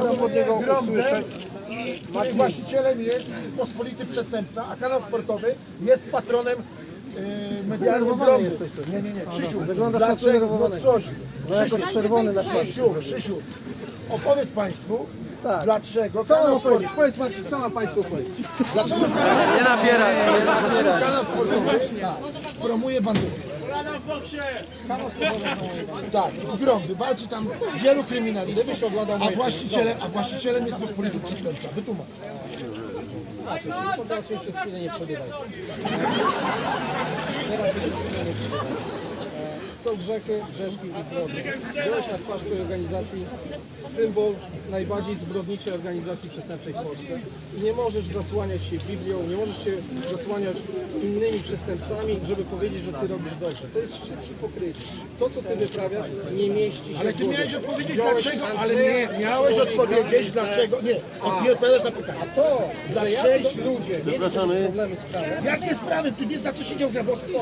chciałbym od niego usłyszeć. i właścicielem jest pospolity przestępca, a kanał sportowy jest patronem yy, medialnym Zdenerwowany jesteś coś. Nie, nie, nie, Krzysiu, Wyglądasz na dlaczego, no zdenerwowanego. coś, No jakoś czerwony na twarzy. Krzysiu, Krzysiu, opowiedz Państwu, Tak. dlaczego Co mam kanał sportowy, powiedzieć? Powiedz Maciej, co mam Państwu powiedzieć? dlaczego kanał, Nie napieraj. dlaczego kanał sportowy promuje bandytów? Tak, z Gromdy, walczy tam wielu kryminalistów, a właścicielem, a właścicielem jest pospolity przestępca. Wytłumacz. Teraz mi przez chwilę nie przebywaj. Teraz mi przez chwilę nie przebywaj. Są grzechy, grzeszki i zbrodnie. Byłeś na twarz tej organizacji symbol najbardziej zbrodniczej organizacji przestępczej w Polsce i nie możesz zasłaniać się Biblią, nie możesz się zasłaniać innymi przestępcami, żeby powiedzieć, że ty robisz dobrze. To jest szczyt hipokryzji. To, co ty wyprawiasz, nie mieści się Ale w ty miałeś odpowiedzieć Wziąłeś dlaczego, ale nie, miałeś odpowiedzieć dlaczego, nie, od- nie odpowiadasz na pytanie. To, że Dlaczego? ludzie mieli problemy z prawem, Jakie sprawy? Ty wiesz za co siedział Grabowski?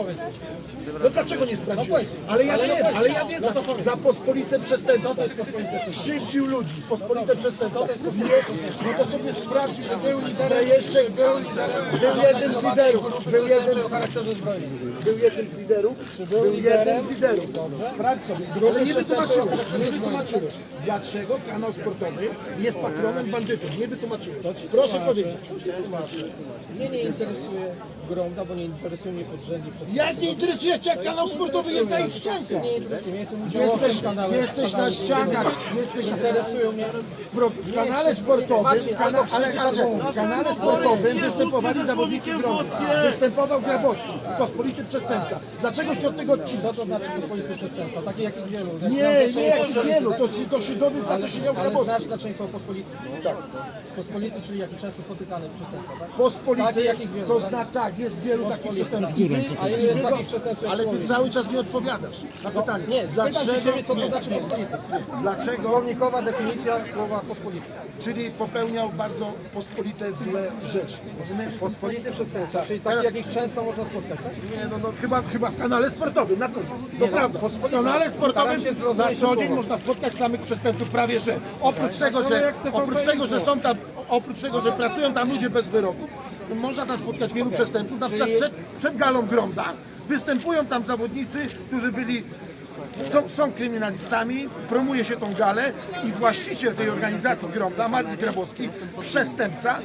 No dlaczego nie sprawdziłeś? powiedz. Ale ja Ale no wiem, ale ja wiem za, No to powiedz. za pospolite przestępstwo. Krzywdził ludzi, pospolite przestępstwo. Co to jest Jest, no to sobie sprawdź, że był liderem- jeszcze był liderem był jednym z liderów, był charakterze zbrojnym. Był jednym z liderów? był jednym z liderów. Sprawdź sobie. Ale nie wytłumaczyłeś, nie wytłumaczyłeś. Dlaczego kanał sportowy jest patronem bandytów? Nie wytłumaczyłeś. Proszę powiedzieć. Mnie nie interesuje Gromda, bo nie interesuje mnie podrzędni przez Jak nie interesuje cię, jak kanał sportowy jest na ich ściankach? Jesteś, kanale. jesteś na kanale ściankach, jesteś na Interesują mnie. Pro, w kanale sportowym, w, kana, ale, w kanale sportowym występowali zawodnicy Gromdy. Występował Grabowski, pospolity przestępca. Dlaczego się od tego Co odcinasz? to znaczy pospolity przestępca? Taki jakich wielu. Jak Nie, znam nie jak wielu, to, się- to się dowiedz za co siedział Grabowski. znasz znaczenie słowa pospolity? Tak. Pospolity, czyli jaki często spotykany przestępca, tak? Pospolity, to zna, tak, jest wielu takich przestępców. A ile jest takich przestępców jak Ale ty cały czas nie odpowiadasz na pytanie. Nie, Dlaczego, co to nie, znaczy nie. Dlaczego? Słownikowa definicja słowa pospolity. Czyli popełniał bardzo pospolite złe rzeczy. Rozumiesz? Pospolity przestępca, czyli Teraz- taki, jakich często można spotkać, tak? Nie, no, no chyba, chyba w kanale sportowym, na co dzień. To no, prawda. W pospolite. kanale sportowym na co dzień można spotkać samych przestępców prawie, że oprócz tego, że oprócz tego, że są tam, oprócz tego, że pracują tam ludzie bez wyroków, można tam spotkać wielu przestępców. Na przykład przed, przed galą Gromda występują tam zawodnicy, którzy byli są, są kryminalistami, promuje się tą galę i właściciel tej organizacji Gromda, Mariusz Grabowski, przestępca,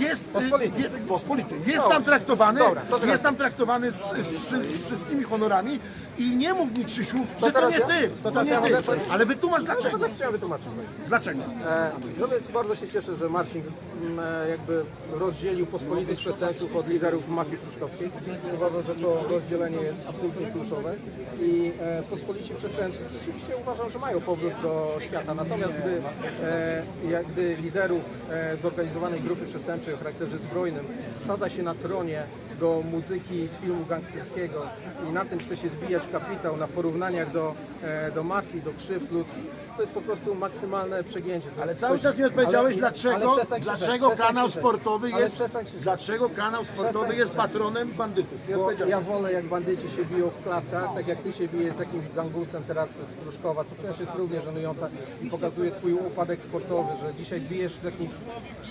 jest pospolity, je, pospolity. jest tam traktowany, jest tam traktowany z, z, z wszystkimi honorami i nie mów mi Krzysiu, że to teraz nie ja? ty, To to teraz nie ja ty, mogę powiedzieć? ale wytłumacz No dlaczego, to chciałem wytłumaczyć. dlaczego. E, No więc bardzo się cieszę, że Marcin m, e, jakby rozdzielił pospolitych przestępców od liderów mafii pruszkowskiej. Uważam, że to rozdzielenie jest absolutnie kluczowe i e, pospolici przestępcy rzeczywiście uważam, że mają powrót do świata. Natomiast gdy, e, gdy liderów e, zorganizowanej grupy przestępczej o charakterze zbrojnym sada się na tronie do muzyki z filmu gangsterskiego i na tym chce się zbijać kapitał, na porównaniach do, e, do mafii, do krzywd ludzkich, to jest po prostu maksymalne przegięcie. Ale cały czas nie odpowiedziałeś, ale- dlaczego, ale dlaczego kanał sportowy jest, dlaczego kanał sportowy jest patronem bandytów. Nie odpowiedziałeś. ja wolę jak bandyci się biją w klatkach, tak jak ty się bijesz z jakimś gangusem teraz z Pruszkowa, co też jest równie żenujące i pokazuje twój upadek sportowy, że dzisiaj bijesz z jakimś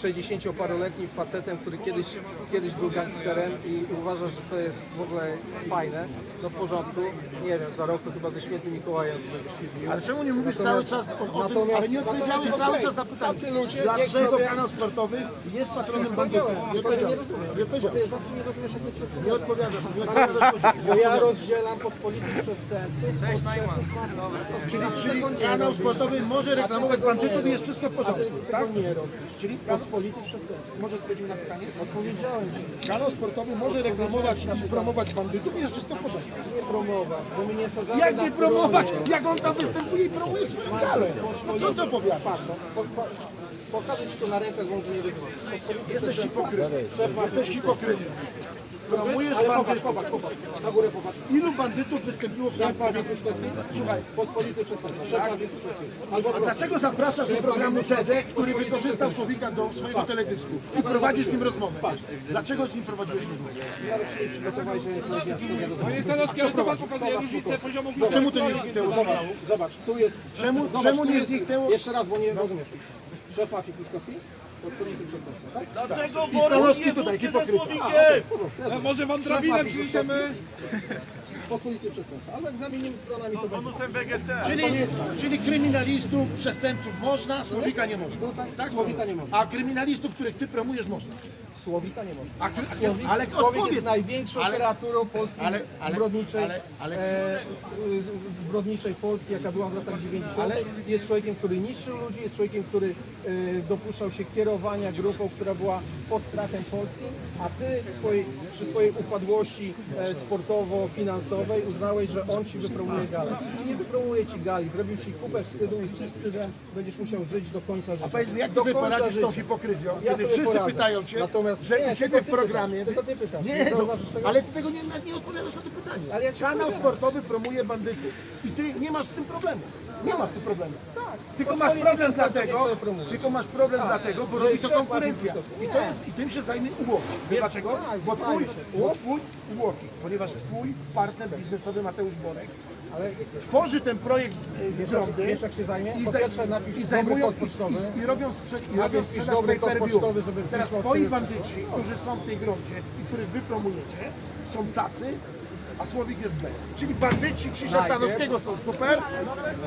60-paroletnim facetem, który kiedyś, kiedyś był gangsterem i uważasz, że to jest w ogóle fajne, no w porządku, nie wiem, za rok to chyba ze świętym Mikołajem będziesz się bił. Ale czemu nie mówisz Natomiast- cały czas o, o tym, ale nie odpowiedziałeś cały czas na pytanie, tacy ludzie, niech dlaczego sobie- kanał sportowy jest patronem bandytów? Nie odpowiedziałeś. Nie odpowiedziałeś. Ty znaczy nie rozumiesz, jak Nie odpowiadasz. Nie odpowiadasz. Bo ja rozdzielam pospolitych przestępców. Cześć Czyli, czyli kanał sportowy może reklamować bandytów i jest wszystko w porządku. Tak? nie robię. Czyli Pospolitych przestępców. możesz odpowiedzieć na pytanie? Odpowiedziałem ci. Kanał sportowy może reklamować i promować bandytów jest wszystko w porządku. Nie promować, bo sadzamy Jak nie promować? Jak on tam występuje i promuje swoją galę? Co ty opowiadasz? Patrz, no, po, po, pokażę ci to na rękach, bo on nie. Pospolity Jesteś hipokrytą. Jesteś hipokrytą. Promujesz Ale popatrz, popatrz, popatrz. Na górę popatrz. Ilu bandytów wystąpiło w Kruszkowskiej. Słuchaj, Pospolity przestępstwo. Kruszkowskiej. Albo a dlaczego zapraszasz do programu TED, który wykorzystał Słowika do swojego teledysku i prowadzisz z nim rozmowę? Dlaczego z nim prowadziłeś rozmowę? nawet się nie przygotowałeś, że nie powiedziałem do tego. Panie Stanowski, ale to pan pokazuje różnicę poziomu Czemu to nie zniknęło? Zobacz, zobacz, tu jest... Czemu, czemu nie jest- zniknęło? Jeszcze raz, bo nie rozumiesz. Szef Dlaczego I Stanowski tutaj, hipokryta. A może wam drabinę przyniesiemy? Pospolity przestępca. Ale zamienimy stronami to będzie. Bonusem BGC. Czyli, czyli kryminalistów, przestępców można, słowika nie można. Tak? Słowika nie można. A kryminalistów, których ty promujesz, można. Słowika nie można. A, kry- ale Słowik odpowiedz. jest największą ale- literaturą polskiej ale- ale- zbrodniczej, ale- ale- e, z- zbrodniczej Polski, jaka była w latach 90. Ale- Jest człowiekiem, który niszczył ludzi, jest człowiekiem, który e, dopuszczał się kierowania grupą, która była pod strachem Polski, a ty w swojej, przy swojej upadłości e, sportowo-finansowej uznałeś, że on ci wypromuje galę. Nie wypromuje ci gali, zrobił ci kupę wstydu i z tym wstydem będziesz musiał żyć do końca życia. A powiedz mi, jak ty Do sobie poradzisz z tą życia. hipokryzją, Ja kiedy wszyscy poradzę. pytają cię, Natomiast że nie, u ciebie w programie... pytasz, ty pytasz. Nie, no, ale ty tego nie, nie odpowiadasz na to pytanie. Ale ja Kanał sportowy promuje bandytów i ty nie masz z tym problemu. Nie masz tym problemu. Tak. Tylko masz problem dlatego, tylko masz problem dlatego, bo robi to konkurencja. I, to jest, I tym się zajmie. Wiesz dlaczego? tak, Bo twój, bo twój Ułokik, ponieważ twój partner biznesowy Mateusz Borek Ale tworzy ten projekt z y, Wiesz, Gromdy jak- wiesz, jak się zajmie? i, zaj- napisz i zajmują i, i, i robią, sprze- i robią sprzedaż pay per view. Teraz twoi bandyci, którzy są w tej gromdzie i których wy promujecie, są cacy, a Słowik jest B. Czyli bandyci Krzysia Najpierw- Stanowskiego są super,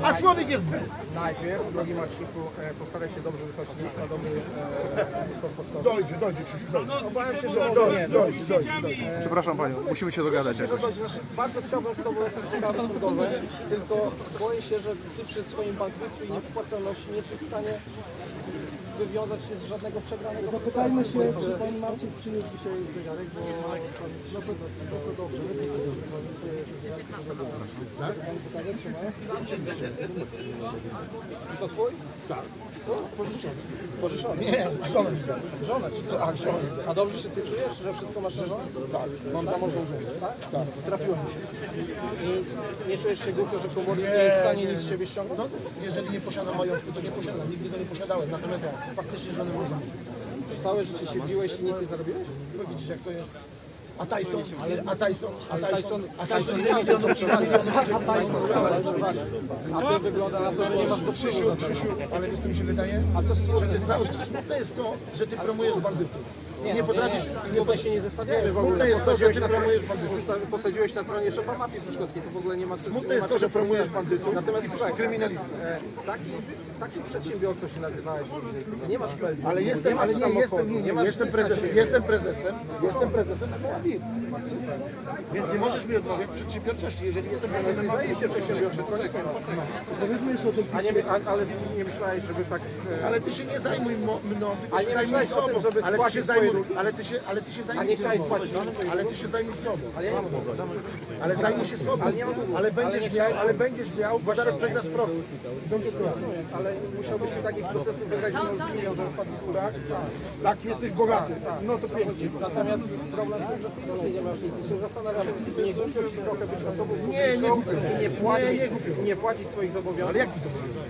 a Słowik jest B. najpierw, drogi Marcinku, e, postaraj się dobrze wysłać list na dobry e, kod pocztowy. Dojdzie, dojdzie Krzysiu, dojdzie. Obawiam się, że Dojdzie, nie, dojdzie, dojdzie, dojdzie. Przepraszam Panią, musimy się dogadać bardzo chciałbym z Tobą jakieś sprawy sądowe, tylko boję się, że Ty przy swoim bankructwie i niepłacalności nie jesteś w stanie wywiązać się z żadnego przegranego Zapytajmy się, czy pan Marcin przyniósł dzisiaj zegarek, bo no to, no to dobrze. I to Twój? Tak. Pożyczony. Pożyczony? Nie, żonę mi. Żonę ci Tak, żonę. A dobrze się Ty czujesz, że wszystko masz żonę? Tak, mam zamożną żonę. Tak? Tak, trafiłem się. I nie czujesz się głupio, że komornik nie jest w stanie nic z Ciebie ściągnąć? No, jeżeli nie posiadam majątku, to nie posiadam. Nigdy go nie posiadałem. Natomiast faktycznie mam zamożną. Całe życie się biłeś i nic nie zarobiłeś? No widzisz jak to jest. A Tyson, ale, a Tyson, a Tyson, a Tyson Tyson ile milionów, Ale zobacz, a to wygląda na to, że nie masz do Krzysiu, Krzysiu, ale wiesz co mi się wydaje? A to Że smutne jest to, że ty promujesz bandytów. Nie, nie potrafisz, nie, tutaj się nie zestawiamy w ogóle. smutne jest to, że ty promujesz bandytów. Posadziłeś na tronie szefa mafii pruszkowskiej, to w ogóle nie ma sensu. Smutne jest to, że promujesz bandytów Natomiast słuchaj, kryminalistów. e, taki, taki przedsiębiorcą się nazywałeś, nie masz peldu, Ale jestem, ale nie, jestem, nie, nie, jestem prezesem, jestem prezesem, jestem prezesem MOABIT. Więc nie możesz mi odmawiać przedsiębiorczości, jeżeli jestem prezesem Zajmij się przedsiębiorczym, to nie. Powiedzmy jeszcze o tym A nie, a, ale nie myślałeś, żeby tak... E, Ale ty się nie zajmuj mną, tylko się nie zajmuj sobą. żeby ale ty się zajmuj, ale ty się, ale ty się chciałeś sobą. Ale ty się zajmuj sobą. ale zajmij się sobą. Ale będziesz miał, ale będziesz miał, bo zaraz przegrasz proces. Będziesz miał. Ale musiałbyśmy takich procesów wygrać z milion, żeby wpadł górę. Tak, jesteś bogaty. No to pięknie. Natomiast problem w tym, że ty już nie masz nic się zastanawiam, nie głupio ci trochę być osobą Nie, nie publiczną i nie płacić, Nie, płacić swoich zobowiązań. Ale jaki zobowiązek?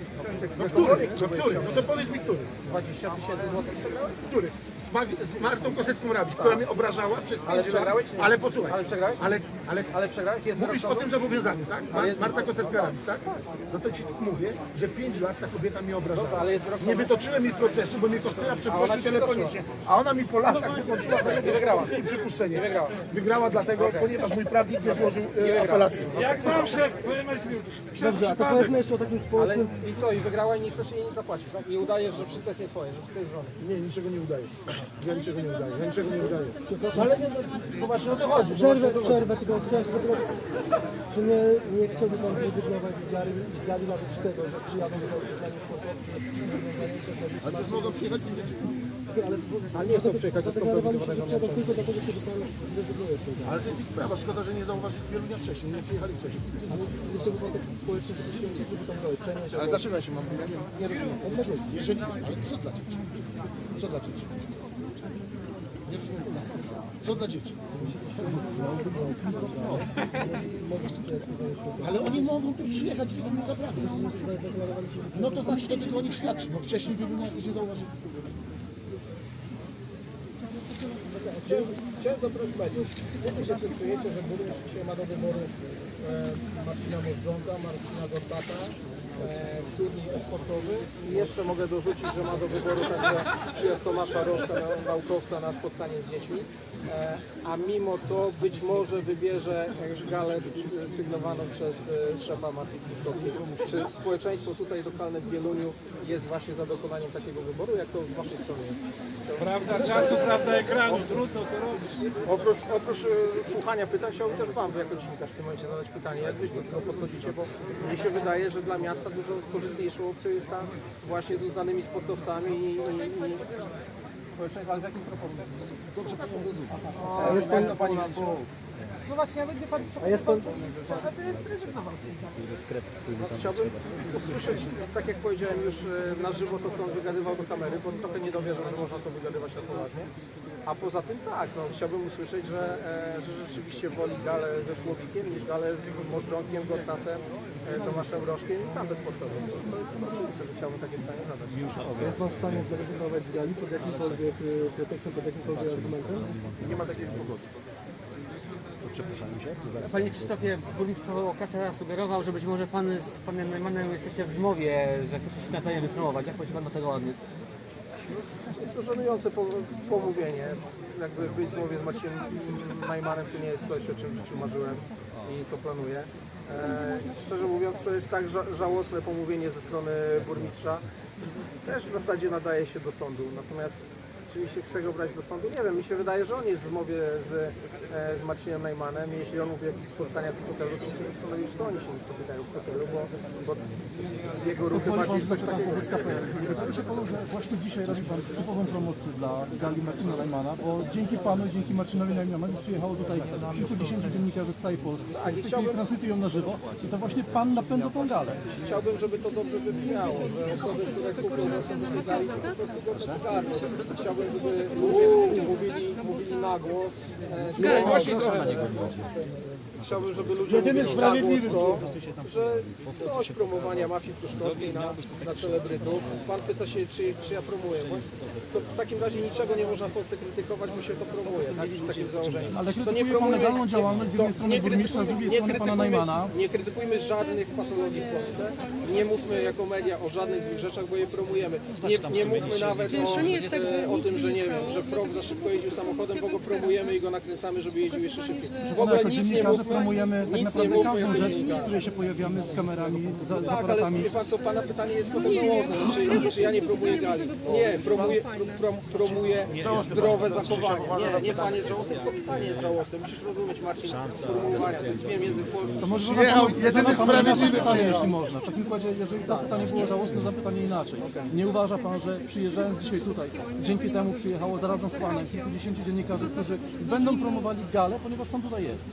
No który? No który? No to powiedz mi który. 20 tysięcy złotych przegrałeś? Który? Z, Mag- z Martą Kosecką Rabisz, która mnie obrażała przez Ale 5 lat. przegrałeś czy nie? Ale posłuchaj. Ale przegrałeś? Ale, ale, Ale przegrałeś? Jest Mówisz o tym zobowiązaniu, tak? Mar- Marta Kosecka Rabisz, tak? No to ci mówię, że 5 lat ta kobieta mnie obrażała. ale jest wyrok Nie wytoczyłem jej procesu, bo mnie Kostyra przeprosił cię telefonicznie. A ona mi po latach wykończyła zaległość wygrała. i przypuszczenie. Nie wygrała. Wygrała dlatego, ponieważ mój prawnik nie złożył e, apelacji. Jak zawsze, panie Marcinu, przez Dobrze, a to przypadek. powiedzmy jeszcze o takim Ale społecznym... i co? I wygrała i nie chcesz jej nic zapłacić, tak? I udajesz, że wszystko jest nie twoje, że wszystko jest żony. Nie, niczego nie udaje. Ja niczego nie udaję, ja niczego nie udaję. No ale nie, no, właśnie o to chodzi. Przerwę, przerwę, tylko chciałem zapytać, czy nie, nie chciałby pan zrezygnować z gali, z tego, że przyjadą do Poznania sportowcy i związanie się z A przecież mogą przyjechać i wiecie. Ale, nie chcą przyjechać do zadeklarowaliście, że skompromitowanego przyjadą tylko zrezygnuje z. Ale to jest ich sprawa. Szkoda, że nie zauważyli wielu dnia wcześniej, nie przyjechali wcześniej. Ale nie pan taki społeczny poświęcić, żeby tam przenieść, Ale dlaczego ja się mam? Ja nie, nie rozumiem. Jeżeli, ale co dla dzieci? Co dla dzieci? Nie rozumiem. Co dla dzieci? Ale oni mogą tu przyjechać, tylko nie zabrali. No to znaczy, to tylko o nich świadczy. No wcześniej dnia jakoś nie zauważyli. Chciałem, chciałem zapytać mediów, jak się tym czujecie, że burmistrz dzisiaj ma do wyboru e, Marcina Możdżonka, Marcina Gortata turniej sportowy. I jeszcze mogę dorzucić, że ma do wyboru także przyjazd Tomasza Rożka, nau- naukowca na spotkanie z dziećmi, e, a mimo to być może wybierze galę s- sygnowaną przez e, szefa Marty Piskowskiej. Czy społeczeństwo tutaj lokalne w Wieluniu jest właśnie za dokonaniem takiego wyboru? Jak to z Waszej strony jest? Prawda czasu, prawda ekranu, trudno co robić. Oprócz, oprócz e, słuchania pytań, chciałbym też Wam jako dziennikarz w tym momencie zadać pytanie, jak Wy do tego podchodzicie, bo mnie się wydaje, że dla miasta dużo korzystniejszą opcją jest ta właśnie z uznanymi sportowcami i, i, i pan? No właśnie, a będzie pan a jest pan, to jest zrezygnował z. No, chciałbym usłyszeć, tak jak powiedziałem już e, na żywo to co on wygadywał do kamery, bo trochę nie dowierzam, że można to wygadywać na poważnie. A poza tym tak, no, chciałbym usłyszeć, że, e, że rzeczywiście woli galę ze Słowikiem niż galę z Możdżonkiem, Gortatem, e, Tomaszem Rożkiem i tamte sportowe. To, to jest oczywiste, że chciałbym takie pytanie zadać. jest pan w stanie zrezygnować z gali pod jakimkolwiek pretekstem, pod jakimkolwiek argumentem? Nie ma takiej pogody. Panie Krzysztofie, burmistrz Kaca sugerował, że być może pan z panem Neumannem jesteście w zmowie, że chcecie się nawzajem wypromować. Jak się pan do tego odniósł? Jest to żenujące po- pomówienie. Jakby być w zmowie z Marcinem Najmanem to nie jest coś, o czym w życiu marzyłem i co planuję. E, szczerze mówiąc, to jest tak ża- żałosne pomówienie ze strony burmistrza. Też w zasadzie nadaje się do sądu. Natomiast czy mi się chce go brać do sądu? Nie wiem, mi się wydaje, że on jest w zmowie z, e, z Marcinem Najmanem. Jeśli on mówi o jakichś spotkaniach w hotelu, to się zastanowić, że to oni się nie spotykają w hotelu, bo, bo jego ruchy bardziej są takiego. Wydaje się panu, że właśnie dzisiaj robi pan typową promocję dla gali Marcina Najmana, bo dzięki panu i dzięki Marcinowi Najmanowi przyjechało tutaj kilkudziesięciu dziennikarzy z całej Polski. Tak, i W tej chwili chciałbym- transmitują na żywo i to właśnie pan napędza tą galę. Chciałbym, żeby to dobrze wybrzmiało, że osoby, które kupią gali się po prostu. Chciałbym, żeby ludzie mówili, mówili na głos. e, Głośniej trochę. Chciałbym, żeby ludzie mówili na głos to, że dość promowania mafii pruszkowskiej na, na celebrytów. Pan pyta się, czy, czy ja promuję. Bo to w takim razie niczego nie można w Polsce krytykować, bo się to promuje, tak? W takim założeniu. Ale To nie promujmy- legalną działalność z jednej to strony nie burmistrza, z krytykujmy- drugiej nie strony pana krytykujmy- Najmana. Nie krytykujmy żadnych patologii w Polsce. Nie mówmy jako media o żadnych złych rzeczach, bo je promujemy. Nie, nie mówmy nawet o, tak, o nic tym, że nie wiem, że prog za szybko jeździł samochodem, bo go promujemy i go nakręcamy, żeby jeździł jeszcze szybciej. W ogóle nic nie mówmy, promujemy tak naprawdę każdą rzecz, w której się pojawiamy z kamerami, z z Tak, ale aparatami. wie pan co, pana pytanie jest żałosne, czy, czy ja nie promuję gali. Nie, promuję, prom, promuję zdrowe zachowanie. Nie, nie pan jest żałosny, tylko pytanie jest żałosne. Musisz rozumieć Marcin sformułowania, to jest nie język polski. To może Przyjechał panu- jedyny sprawiedliwy pytanie, przyjechał. jeśli można. W takim układzie, jeżeli to pytanie było żałosne, zapytanie inaczej. Nie uważa pan, że przyjeżdżając dzisiaj tutaj, dzięki temu przyjechało zarazem z panem kilkudziesięciu dziennikarzy, którzy będą promowali galę, ponieważ pan tutaj jest.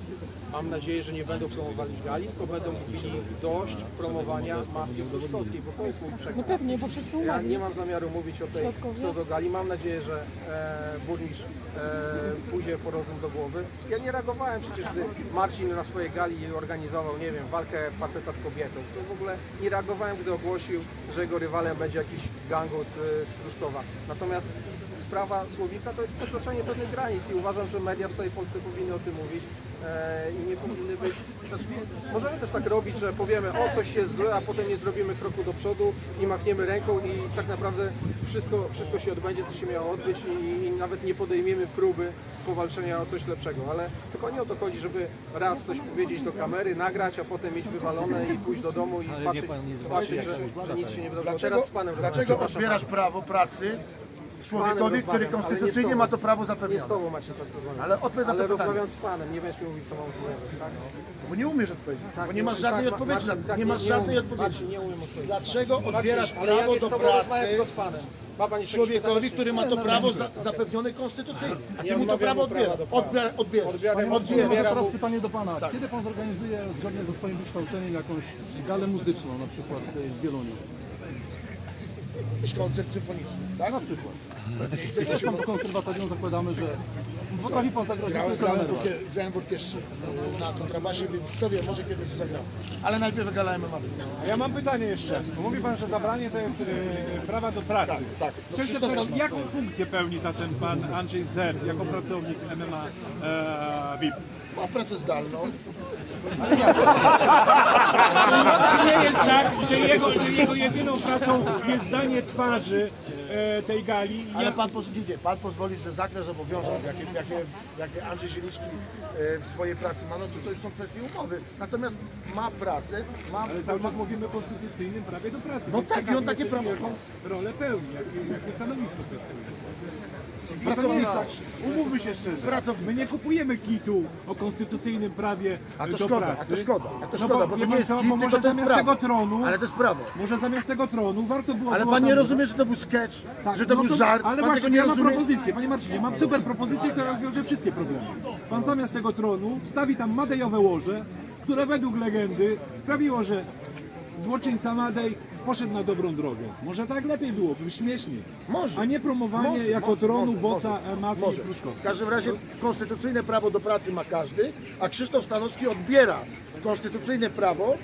Mam nadzieję, że nie będą promowali gali, tylko będą mówili dość promowania mafii pruszkowskiej, bo to jest mój przekaz. No pewnie, bo wszyscy Ja umarli. nie mam zamiaru mówić o tej Świadkowie? pseudogali. Mam nadzieję, że e, burmistrz e, pójdzie po rozum do głowy. Ja nie reagowałem przecież, gdy Marcin na swojej gali organizował, nie wiem, walkę faceta z kobietą. To w ogóle nie reagowałem, gdy ogłosił, że jego rywalem będzie jakiś gangus e, z Pruszkowa. Natomiast sprawa Słowika to jest przekroczenie pewnych granic i uważam, że media w całej Polsce powinny o tym mówić e, i nie powinny być. Możemy też tak robić, że powiemy, o coś jest złe, a potem nie zrobimy kroku do przodu i machniemy ręką i tak naprawdę wszystko, wszystko się odbędzie, co się miało odbyć i, i nawet nie podejmiemy próby powalczenia o coś lepszego. Ale tylko nie o to chodzi, żeby raz coś powiedzieć do kamery, nagrać, a potem mieć wywalone i pójść do domu i patrzeć, patrzeć że, że nic się nie wydarzyło. Dlaczego, Teraz z panem dlaczego odbierasz prawo pracy człowiekowi, który z konstytucyjnie ma to prawo Nie z zapewnione? tobą macie czas rozmawiać. Ale odpowiedz na Ale to pytanie. rozmawiam z panem, nie będziesz mi mówić co mam powiedzieć, tak? Bo nie umiesz odpowiedzieć, bo nie masz tak, żadnej tak, odpowiedzi. Marcin, tak, Nie masz żadnej umiem. odpowiedzi. Marcin, nie umiem odpowiedzieć. Dlaczego odbierasz Marcin, ale ja prawo nie z do tobą rozmawiam, pracy tylko z panem. Ma pan jeszcze człowiekowi, który ma to prawo za, zapewnione konstytucyjnie, a ty mu to odmawiam prawo mu prawa odbierasz. do prawa. Odbier, odbierasz. Odbieram- Może odbieram teraz mu- pytanie do pana. Kiedy pan zorganizuje zgodnie ze swoim wykształceniem jakąś galę muzyczną, na przykład y, w Wieluniu? Jakiś koncert symfoniczny, tak? Na przykład. Też pan to konserwatorium zakładamy, że potrafi pan zagrać Grałem, grałem, w grałem w orkiestrze na kontrabasie, więc kto wie, może kiedyś zagram. Ale najpierw gala MMA. A ja mam pytanie jeszcze. Bo mówi pan, że zabranie to jest e, prawa do pracy. tak. No Krzysztof zapytać, Stan- jaką funkcję pełni zatem pan Andrzej Zer jako pracownik MMA e, VIP? Ma pracę zdalną. Czy nie jest tak, że jego, że jego jedyną pracą jest danie twarzy e, tej gali? Ale pan, poz- nie, nie, pan pozwoli, że zakres obowiązków, jakie, jakie, jakie Andrzej Zieliński e, w swojej pracy ma, no to, to już są kwestie umowy. Natomiast ma pracę, ma... Ale cały czas mówimy o konstytucyjnym prawie do pracy. No Więc tak, i on takie prawo- rolę pełni, jakie, jakie stanowisko piastuje. Bo to nie jest tak, umówmy się szczerze, Pracownik. my nie kupujemy kitu o konstytucyjnym prawie A to do szkoda, pracy. a to szkoda, a to No szkoda, bo, bo wie to nie pan jest co, kit, bo tylko może to jest zamiast prawo. tego tronu, Ale to jest prawo. może zamiast tego tronu warto było... Ale było pan nie tam- rozumie, że to był sketch, Tak, że to no był żart, Ale pan właśnie, tego nie ja mam rozumie. propozycję, panie Marcinie, mam super propozycję, która rozwiąże wszystkie problemy. Pan zamiast tego tronu wstawi tam Madejowe łoże, które według legendy sprawiło, że złoczyńca Madej poszedł na dobrą drogę. Może tak lepiej byłoby, śmiesznie. Może. A nie promowanie Może, jako może, tronu może, bossa może, mafii może. W Pruszkowskiej. każdym razie konstytucyjne prawo do pracy ma każdy, a Krzysztof Stanowski odbiera konstytucyjne prawo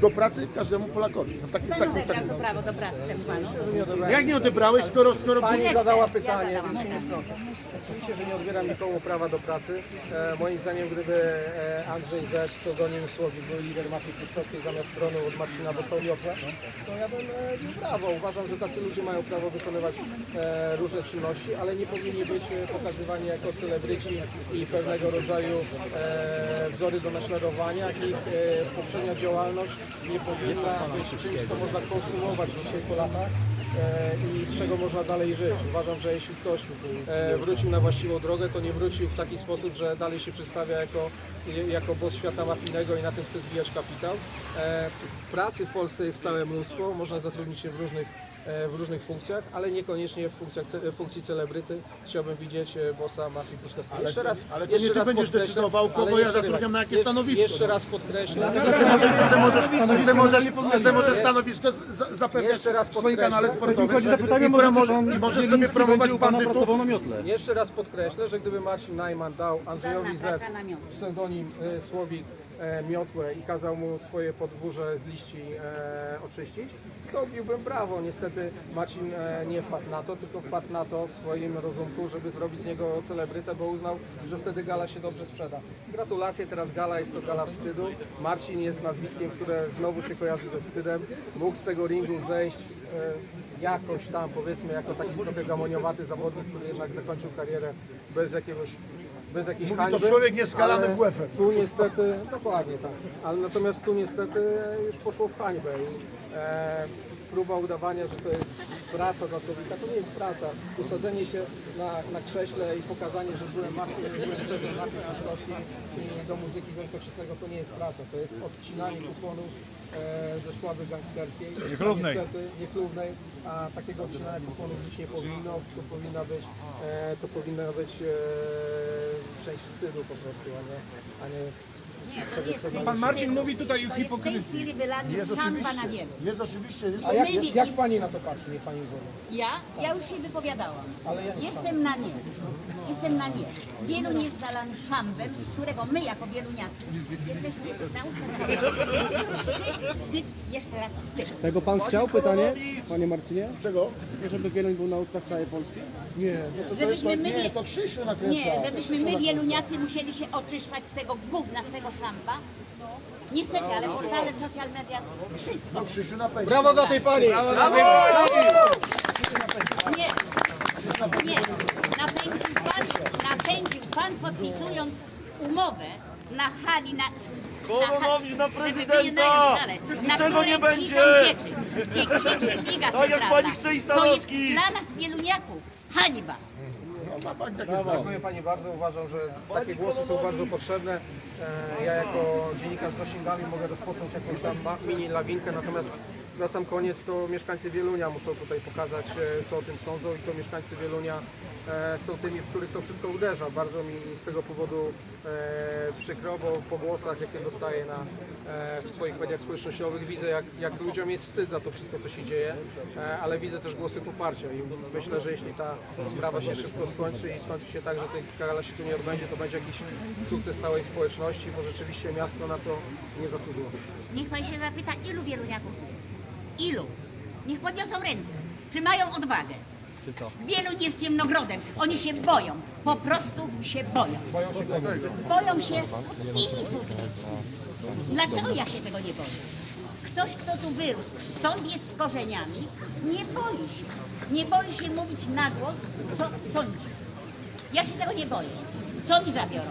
do pracy każdemu Polakowi. No w takim, w takim, w takim. to prawo do pracy temu panu. Jak nie odebrałeś, skoro, skoro Pani zadała ja pytanie, zadałam więc pytanie. proszę. Oczywiście, że nie odbiera nikomu prawa do pracy. E, moim zdaniem, gdyby e, Andrzej Zec, pseudonim Słowik, był lider mafii puszkowskiej, zamiast tronu od Marcina dostał miotłę, to ja bym e, bił brawo. Uważam, że tacy ludzie mają prawo wykonywać e, różne czynności, ale nie powinni być e, pokazywani jako celebryci i pewnego rodzaju e, wzory do naśladowania. Ich e, poprzednia działalność nie powinna być czymś, co można konsumować dzisiaj po latach e, i z czego można dalej żyć. Uważam, że jeśli ktoś e, wrócił na właściwą drogę, to nie wrócił w taki sposób, że dalej się przedstawia jako, jako boss świata mafijnego i na tym chce zbijać kapitał. E, Pracy w Polsce jest całe mnóstwo, można zatrudnić się w różnych w różnych funkcjach, ale niekoniecznie w funkcjach, funkcji celebryty. Chciałbym widzieć e, bossa mafii pruszkowskiej. Jeszcze raz, ale to jeszcze nie ty raz będziesz podkreślę- decydował, kogo ja zatrudniam, na jakie jeszcze- stanowisko. Jeszcze raz podkreślę. Ty możesz, ty możesz, ty możesz, ty możesz stanowisko za- zapewniać Jeszcze raz w swoim kanale sportowym i, możesz sobie promować bandytów. Jeszcze raz podkreślę, że gdyby Marcin Najman dał Andrzejowi Z pseudonim e, Słowik e, miotłę i kazał mu swoje podwórze z liści e, oczyścić, to biłbym brawo. Niestety Marcin e, nie wpadł na to, tylko wpadł na to w swoim rozumku, żeby zrobić z niego celebrytę, bo uznał, że wtedy gala się dobrze sprzeda. Gratulacje, teraz gala jest to gala wstydu. Marcin jest nazwiskiem, które znowu się kojarzy ze wstydem. Mógł z tego ringu zejść e, jakoś tam, powiedzmy, jako taki trochę gamoniowaty zawodnik, który jednak zakończył karierę bez jakiegoś bez jakiejś Mówi to hańby. człowiek nieskalany ale w UEFA. Tu niestety, dokładnie tak, ale natomiast tu niestety już poszło w hańbę i e, próba udawania, że to jest praca dla Słowika, to nie jest praca. Usadzenie się na, na krześle i pokazanie, że byłem mafii, byłem szefem Pruszkowskiej i do muzyki to nie jest praca, to jest odcinanie kuponów e, ze sławy gangsterskiej. Niechlubnej. Niestety, niechlubnej, a takiego odcinania kuponów być nie powinno, to powinna być, e, to powinna być e, część wstydu po prostu, a nie, a nie Nie, nie Pan Marcin mówi tutaj o hipokryzji. chwili wylanie Jest szamba oczywiście, na wielu. jest oczywiście, jest A jak, jak, jak pani na to patrzy, niech pani powie? Ja? Ja już się wypowiadałam. Ale ja nie Jestem na nie. Jestem na nie. Wielu jest zalany szambem, z którego my jako wieluniacy jesteśmy na ustawach. Wstyd, wstyd, jeszcze raz wstyd. Tego pan chciał? Pytanie, panie Marcinie? Czego? Żeby Wieluń był na ustach całej Polski? Nie, no to, to, Żebyśmy to, my nie, to Krzysiu nakręca. Nie, żebyśmy my wieluniacy musieli się oczyszczać z tego gówna, z tego szamba. Niestety, ale portale, social media, wszystko. No Krzysiu napędzi. Brawo dla tej pani! Nie, nie. Napędził pan, napędził pan podpisując umowę na hali na. Koronowicz na prezydenta! Niczego nie będzie! dzieci, krzyczy Liga Tak jak pani chce i To jest dla nas wieluniaków hańba. No, ma pani takie Dziękuję Pani bardzo. Uważam, że takie głosy są bardzo potrzebne. E, Ja jako dziennikarz z zasięgami mogę rozpocząć jakąś tam ma- mini lawinkę, natomiast na sam koniec to mieszkańcy Wielunia muszą tutaj pokazać, e, co o tym sądzą i to mieszkańcy Wielunia e, są tymi, w których to wszystko uderza. Bardzo mi z tego powodu e, przykro, bo po głosach, jakie dostaję na, w swoich mediach społecznościowych, widzę, jak, jak ludziom jest wstyd za to wszystko, co się dzieje, ale widzę też głosy poparcia i myślę, że jeśli ta sprawa się szybko skończy i skończy się tak, że tej gala się tu nie odbędzie, to będzie jakiś sukces całej społeczności, bo rzeczywiście miasto na to nie zasłużyło. Niech pan się zapyta, ilu wieluniaków? Ilu? Niech podniosą ręce. Czy mają odwagę? Czy co? Wielu nie jest ciemnogrodem. Oni się boją. Po prostu się boją. Boją się i nic później. Dlaczego ja się tego nie boję? Ktoś, kto tu wyrósł, stąd jest z korzeniami, nie boi się. Nie boi się mówić na głos, co sądzi. Ja się tego nie boję. Co mi zabiorą?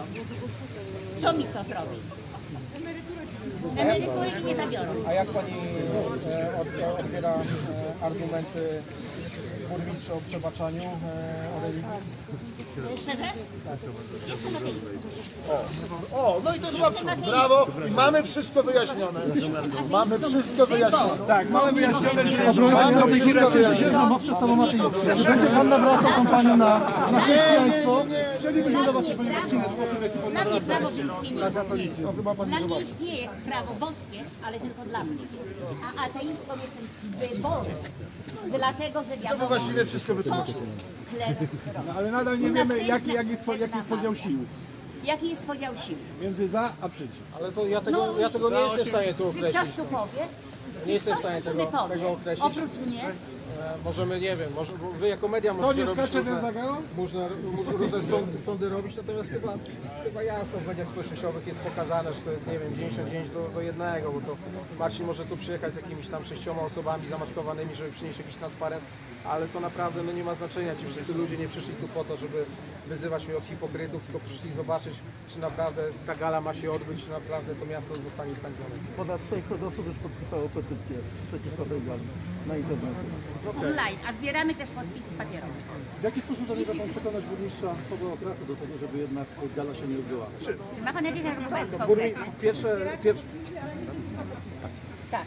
Co mi kto zrobi? Emerytury nie zabiorą. A jak Pani e, od, odbiera e, argumenty burmistrza o przebaczaniu e, o religii? Szczerze? O, no i to chyba przy... brawo i mamy wszystko wyjaśnione. Mamy wszystko wyjaśnione. Tak, mamy wyjaśnione, że Mamy wszystko wyjaśnione. Czy będzie pan nawracał kompanię na, na chrześcijaństwo? Chcielibyśmy zobaczyć w inny sposób. Nie istnieje. No chyba pani Dla mnie zobaczy. istnieje prawo boskie, ale tylko dla mnie. A ateistą jestem z wyboru. Dlatego, że wiadomo, właściwie wszystko chleb robi. ale nadal nie wiemy jaki, jaki, jest, jaki jest podział sił Jaki jest podział sił? między za a przeciw. Ale to ja tego, ja tego nie jestem w stanie tu Czy ktoś określić. tu powie? Nie Czy jestem w ktoś stanie tu tego- powie? tego określić. Oprócz mnie, Możemy, nie wiem, może, wy jako media To możecie nie robić skacze ten różne, można różne, różne sądy, sądy robić, natomiast chyba, chyba jasno w mediach społecznościowych jest pokazane, że to jest, nie wiem, 99 do, do jednego, bo to Marcin może tu przyjechać z jakimiś tam sześcioma osobami zamaskowanymi, żeby przynieść jakiś transparent, ale to naprawdę no, nie ma znaczenia. Ci wszyscy ludzie nie przyszli tu po to, żeby wyzywać mnie od hipokrytów, tylko przyszli zobaczyć, czy naprawdę ta gala ma się odbyć, czy naprawdę to miasto zostanie skańczone. Ponad 600 osób już podpisało petycję przeciwko tej gali na internecie. online, a zbieramy też podpisy papierowe. W jaki sposób zamierza pan przekonać burmistrza Pawła Okrasy do tego, żeby jednak gala się nie odbyła? Czy ma pan jakieś argumenty Burmi, konkretne? pierwsze, pierwsze, Tak.